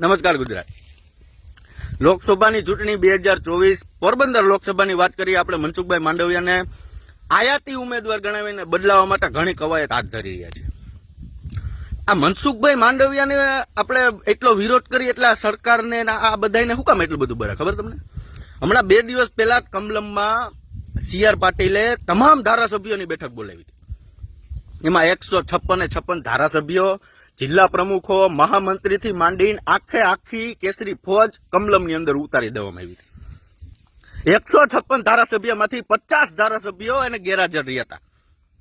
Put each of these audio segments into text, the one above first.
નમસ્કાર ગુજરાત. લોકસભાની ચૂંટણી બે હજાર ચોવીસ પોરબંદર લોકસભાની વાત કરીએ આપણે મનસુખભાઈ માંડવિયાને. આયાતી ઉમેદવાર ગણાવીને બદલાવવા માટે ઘણી કવાયત હાથ ધરી રહ્યા છે. આ મનસુખભાઈ માંડવિયાને આપણે એટલો વિરોધ કરીએ એટલે આ સરકારને આ બધાને શું કામ એટલું બધું બરા ખબર તમને? હમણાં બે દિવસ પહેલા કમલમમાં સી આર પાટીલે તમામ ધારાસભ્યોની બેઠક બોલાવી હતી. એમાં એકસો છપ્પન છપ્પન ધારાસભ્યો જિલ્લા પ્રમુખો, મહામંત્રીથી માંડીને આખે આખી કેસરી ફોજ કમલમની અંદર ઉતારી દેવામાં આવી હતી. એકસો છપ્પન ધારાસભ્યમાંથી પચાસ ધારાસભ્યો એને ગેરહાજર રહ્યા હતા.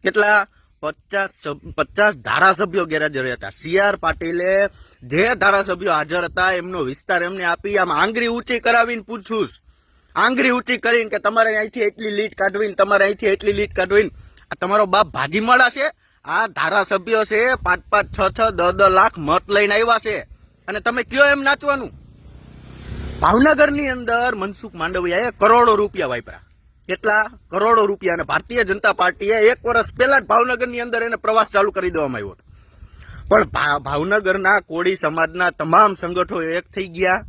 કેટલા? પચાસ પચાસ ધારાસભ્યો ગેરહાજર હતા. સી આર પાટીલે જે ધારાસભ્યો હાજર હતા એમનો વિસ્તાર એમને આપી, આમ આંગળી ઊંચી કરાવીને પૂછું. આંગળી ઊંચી કરીને કે તમારે અહીંથી એટલી લીટ કાઢવીને, તમારે અહીંથી એટલી લીટ કાઢવીને તમારો બાપ ભાજીમાળા છે? આ ધારાસભ્યો છે, પાંચ પાંચ છ છ દસ દસ લાખ મત લઈને આવ્યા છે. અને તમે કયો એમ નાચવાનું? ભાવનગરની અંદર મનસુખ માંડવિયાએ કરોડો રૂપિયા વાપરા કેટલા? કરોડો રૂપિયા. અને ભારતીય જનતા પાર્ટીએ એક વર્ષ પહેલા જ ભાવનગરની અંદર એને પ્રવાસ ચાલુ કરી દેવામાં આવ્યો હતો. પણ ભાવનગરના કોળી સમાજના તમામ સંગઠનો એક થઈ ગયા.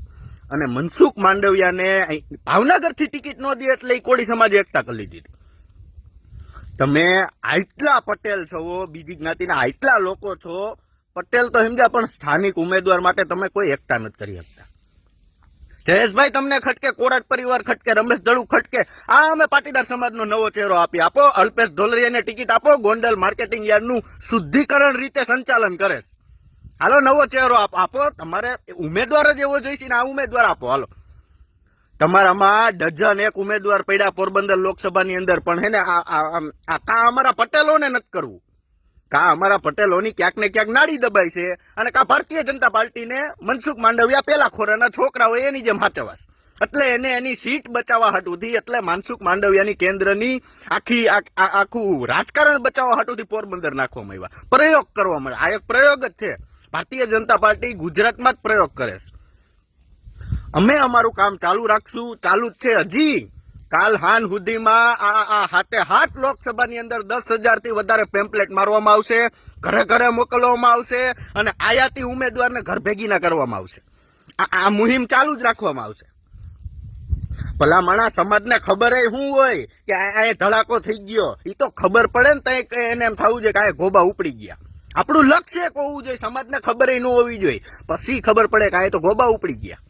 અને મનસુખ માંડવિયાને ભાવનગરથી ટિકિટ ન દે એટલે કોળી સમાજે એકતા કરી લીધી. તમે આટલા પટેલ છો, બીજી જ્ઞાતિના આટલા લોકો છો, પટેલ તો સમજ્યા, પણ સ્થાનિક ઉમેદવાર માટે તમે કોઈ એકતા નથી કરી શકતા જયેશભાઈ, તમને ખટકે, કોરાટ પરિવાર ખટકે, રમેશ દળુ ખટકે, આ અમે પાટીદાર સમાજનો નવો ચહેરો આપી આપો, અલ્પેશ ઢોલરિયાને ટિકિટ આપો, ગોંડલ માર્કેટિંગ યાર્ડનું શુદ્ધિકરણ રીતે સંચાલન કરે છે. હાલો, નવો ચહેરો આપો તમારે ઉમેદવાર જ એવો જોઈશે ને આ ઉમેદવાર આપો, હાલો તમારામાં ડઝન એક ઉમેદવાર પડ્યા પોરબંદર લોકસભાની અંદર. પણ હે ને, આ કા અમારા પટેલોને નથી કરવું? કા અમારા પટેલોની ક્યાંક ને ક્યાંક નાડી દબાઈ છે અને કા ભારતીય જનતા પાર્ટીને મનસુખ માંડવિયા પેલા ખોરાના છોકરા એની જેમ હાચવાસ એટલે એને એની સીટ બચાવવા હાટુથી, એટલે માનસુખ માંડવિયાની કેન્દ્રની આખી આખું રાજકારણ બચાવવા હાટુથી પોરબંદર નાખવામાં આવ્યા. પ્રયોગ કરવામાં. આ એક પ્રયોગ જ છે. ભારતીય જનતા પાર્ટી ગુજરાતમાં જ પ્રયોગ કરે છે. અમે અમારું કામ ચાલુ રાખશું. ચાલુ જ છે હજી. કાલ હાન સુધીમાં આ આ હાથે હાથ લોકસભાની અંદર દસ હજારથી વધારે પેમ્પલેટ મારવામાં આવશે, ઘરે ઘરે મોકલવામાં આવશે અને આયાતી ઉમેદવારને ઘર ભેગીના કરવામાં આવશે. આ મુહિમ ચાલુ જ રાખવામાં આવશે. ભલા માણા સમાજને ખબર શું હોય કે આ ધડાકો થઈ ગયો. એ તો ખબર પડે ને તઈ એને એમ થવું જોઈએ કે આ ગોબા ઉપડી ગયા. આપણું લક્ષ્ય એક હોવું જોઈએ. સમાજને ખબર ન હોવી જોઈએ. પછી ખબર પડે કે આ તો ગોબા ઉપડી ગયા.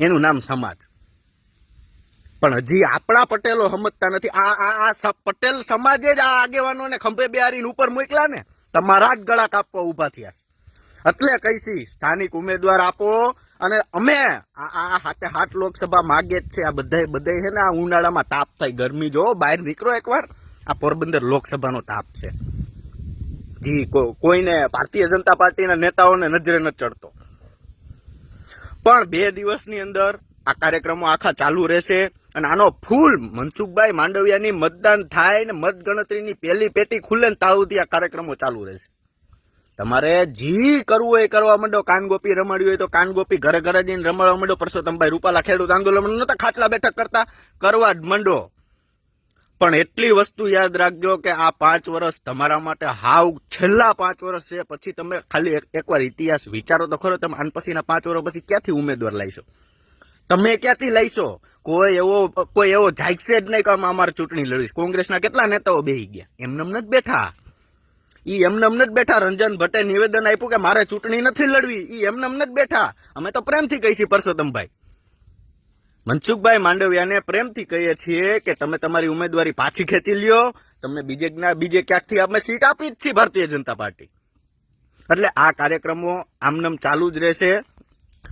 એનું નામ સમાજ. પણ હજી આપણા પટેલો સમજતા નથી. આ આ આ પટેલ સમાજે જ આ આગેવાનોને ખંભે બિહારીને ઉપર મોકલા ને, તમારા જ ગળા કાપવા ઊભા થયા છે. એટલે કહીશી, સ્થાનિક ઉમેદવાર આપો અને અમે આ આ હાથે હાથ લોકસભા માગે જ છે. આ બધા બધા છે ને, આ ઉનાળામાં તાપ થાય, ગરમી જો, બહાર નીકળો એકવાર, આ પોરબંદર લોકસભાનો તાપ છે. જી કોઈને ભારતીય જનતા પાર્ટીના નેતાઓને નજરે ન ચડતો. પણ બે દિવસની અંદર આ કાર્યક્રમો આખા ચાલુ રહેશે. અને આનો ફૂલ મનસુખભાઈ માંડવિયાની મતદાન થાય ને મતગણતરીની પહેલી પેટી ખુલે ને ત્યાં આ કાર્યક્રમો ચાલુ રહેશે. તમારે જી કરવું હોય કરવા માંડો. કાનગોપી રમાડવી હોય તો કાનગોપી ઘરે ઘરે જઈને રમાડવા માંડો. પરસોત્તમભાઈ રૂપાલા ખેડૂત આંદોલન નતા ખાટલા બેઠક કરતા. કરવા માંડો. પણ એટલી વસ્તુ યાદ રાખજો કે આ પાંચ વર્ષ તમારા માટે હાવ છેલ્લા પાંચ વર્ષ છે. પછી તમે ખાલી એક- એકવાર ઇતિહાસ વિચારો તો ખરો, તમે આન પછીના પાંચ વર્ષ પછી ક્યાંથી ઉમેદવાર લાઈશો? તમે ક્યાંથી લઈશો? કોઈ એવો કોઈ એવો જાગશે જ નહીં કે અમારે ચૂંટણી લડીશ. કોંગ્રેસના કેટલા નેતાઓ બેહી ગયા? એમને જ બેઠા. એ એમને જ બેઠા. રંજન ભટ્ટે નિવેદન આપ્યું કે મારે ચૂંટણી નથી લડવી. એ એમને જ બેઠા. અમે તો પ્રેમથી કહીશી પરસોત્તમભાઈ મનસુખભાઈ માંડવિયાને પ્રેમથી કહીએ છીએ કે તમે તમારી ઉમેદવારી પાછી ખેંચી લ્યો. તમને બીજે બીજે ક્યાંકથી અમે સીટ આપી જ છીએ ભારતીય જનતા પાર્ટી. એટલે આ કાર્યક્રમો આમનામ ચાલુ જ રહેશે.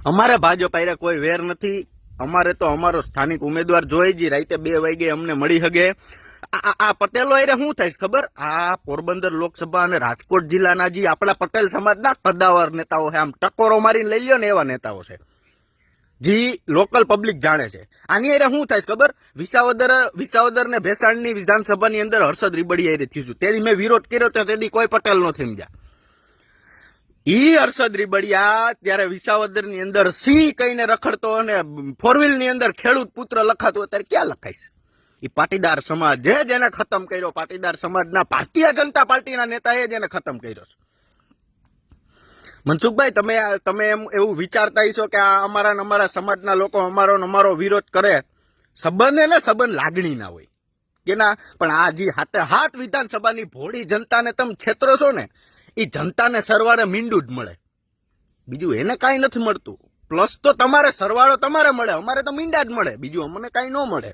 અમારે ભાજપ આરે કોઈ વેર નથી. અમારે તો અમારો સ્થાનિક ઉમેદવાર જોઈ જ રાતે બે વાગે અમને મળી હગે. આ- પટેલો આરે શું થાય ખબર? આ પોરબંદર લોકસભા અને રાજકોટ જિલ્લાના જે આપણા પટેલ સમાજના કદાવર નેતાઓ છે, આમ ટકોરો મારીને લઈ લ્યો ને એવા નેતાઓ છે. જી લોકલ પબ્લિક જાણે છે. આની અરે શું થાય ખબર? વિસાવદર વિસાવદર ને ભેસાણની વિધાનસભાની અંદર હર્ષદ રીબડી અરે થયું છું. તેથી મેં વિરોધ કર્યો તો તેથી કોઈ પટેલ નો થમજા ઈ હર્ષદ રીબડિયા ત્યારે વિસાવદરની અંદર સિંહ કહીને રખડતો અને ફોરની અંદર ખેડૂત પુત્ર લખાતો અત્યારે ક્યાં લખાઈશ? એ પાટીદાર સમાજ જે જેને ખતમ કર્યો. પાટીદાર સમાજના ભારતીય જનતા પાર્ટીના નેતાએ જેને ખતમ કર્યો છે. મનસુખભાઈ, તમે તમે એમ એવું વિચારતા હશો કે આ અમારા અમારા સમાજના લોકો અમારો અમારો વિરોધ કરે, સંબંધ એટલે સંબંધ લાગણી ના હોય. કે ના, પણ આ જે હાથે હાથ વિધાનસભાની ભોળી જનતાને તમે છેતરો છો ને એ જનતાને સરવાળે મીંડું જ મળે. બીજું એને કાંઈ નથી મળતું. પ્લસ તો તમારે સરવાળો તમારે મળે, અમારે તો મીંડા જ મળે. બીજું અમને કાંઈ ન મળે.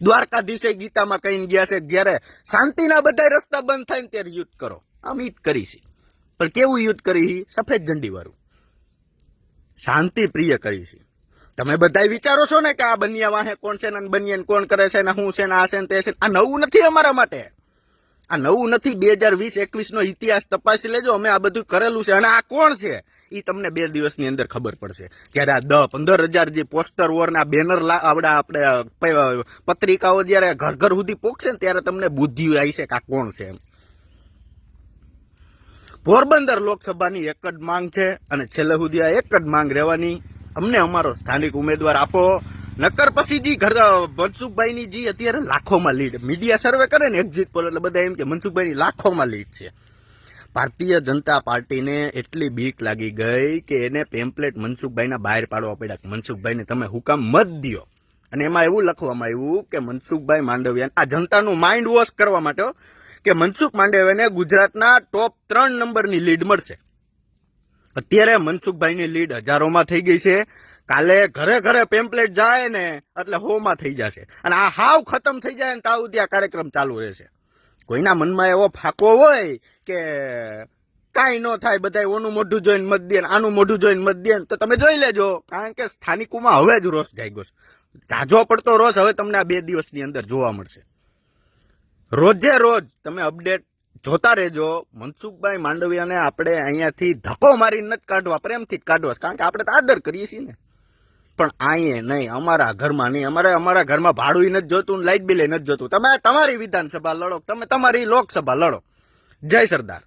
દ્વારકાધીશે ગીતામાં કહીને ગયા છે, જ્યારે શાંતિના બધા રસ્તા બંધ થાય ત્યારે યુદ્ધ કરો. આમ ઈ જ કરી છે પણ કેવું યુદ્ધ કરી સફેદ ઝંડીવાળું. શાંતિ પ્રિય કરી છે તમે બધા વિચારો છો ને કે આ બન્યા વાહે કોણ છે ને બનિયાને કોણ કરે છે ને હું છે આ છે ને તે છે આ નવું નથી અમારા માટે. આ નવું નથી. બે હજાર વીસ એકવીસ નો ઇતિહાસ તપાસી લેજો. અમે આ બધું કરેલું છે. અને આ કોણ છે? એ તમને બે દિવસની અંદર ખબર પડશે. જ્યારે આ દસ પંદર હજાર જે પોસ્ટર વોર ના બેનર આવડા આપણે પત્રિકાઓ જ્યારે ઘર ઘર સુધી પોકશે ને ત્યારે તમને બુદ્ધિ આવી છે કે આ કોણ છે એમ. પોરબંદર લોકસભાની એક જ માંગ છે અને છેલ્લે સુધી આ એક જ માંગ રહેવાની. અમને અમારો સ્થાનિક ઉમેદવાર આપો. નકર પછી જી ઘર મનસુખભાઈની જી અત્યારે લાખોમાં લીડ. મીડિયા સર્વે કરે ને એક્ઝિટ પોલ એટલે બધા એમ કે મનસુખભાઈની લાખોમાં લીડ છે. ભારતીય જનતા પાર્ટીને એટલી બીક લાગી ગઈ કે એને પેમ્પલેટ મનસુખભાઈના બહાર પાડવા પડ્યા મનસુખભાઈને તમે હુકામ મત દ્યો. અને એમાં એવું લખવામાં આવ્યું કે મનસુખભાઈ માંડવિયા આ જનતાનું માઇન્ડ વોશ કરવા માટે કે મનસુખ માંડવિયાને ગુજરાતના ટોપ ત્રણ નંબરની લીડ મળશે. અત્યારે મનસુખભાઈની લીડ હજારોમાં થઈ ગઈ છે. કાલે ઘરે ઘરે પેમ્પલેટ જાય ને એટલે હોમાં થઈ જશે. અને આ હાવ ખતમ થઈ જાય ને તાવ ત્યાં કાર્યક્રમ ચાલુ રહેશે. કોઈના મનમાં એવો ફાકો હોય કે કાંઈ ન થાય બધા ઓનું મોઢું જોઈને મત દે આનું મોઢું જોઈને મત દે તો તમે જોઈ લેજો. કારણ કે સ્થાનિકોમાં હવે જ રોષ જાગ્યો છે. જાજો પડતો રોષ હવે તમને આ બે દિવસની અંદર જોવા મળશે. રોજે રોજ તમે અપડેટ જોતા રહેજો. મનસુખભાઈ માંડવિયાને આપણે અહીંયાથી ધક્કો મારીને નથી કાઢવા, પ્રેમથી જ કાઢવા કારણ કે આપણે તો આદર કરીએ છીએ ને. પણ આઈએ નહીં, અમારા ઘરમાં નહીં. અમારે અમારા ઘરમાં ભાડું નથી જોતું લાઇટ બિલ નથી જોતું. તમે તમારી વિધાનસભા લડો તમે તમારી લોકસભા લડો. જય સરદાર.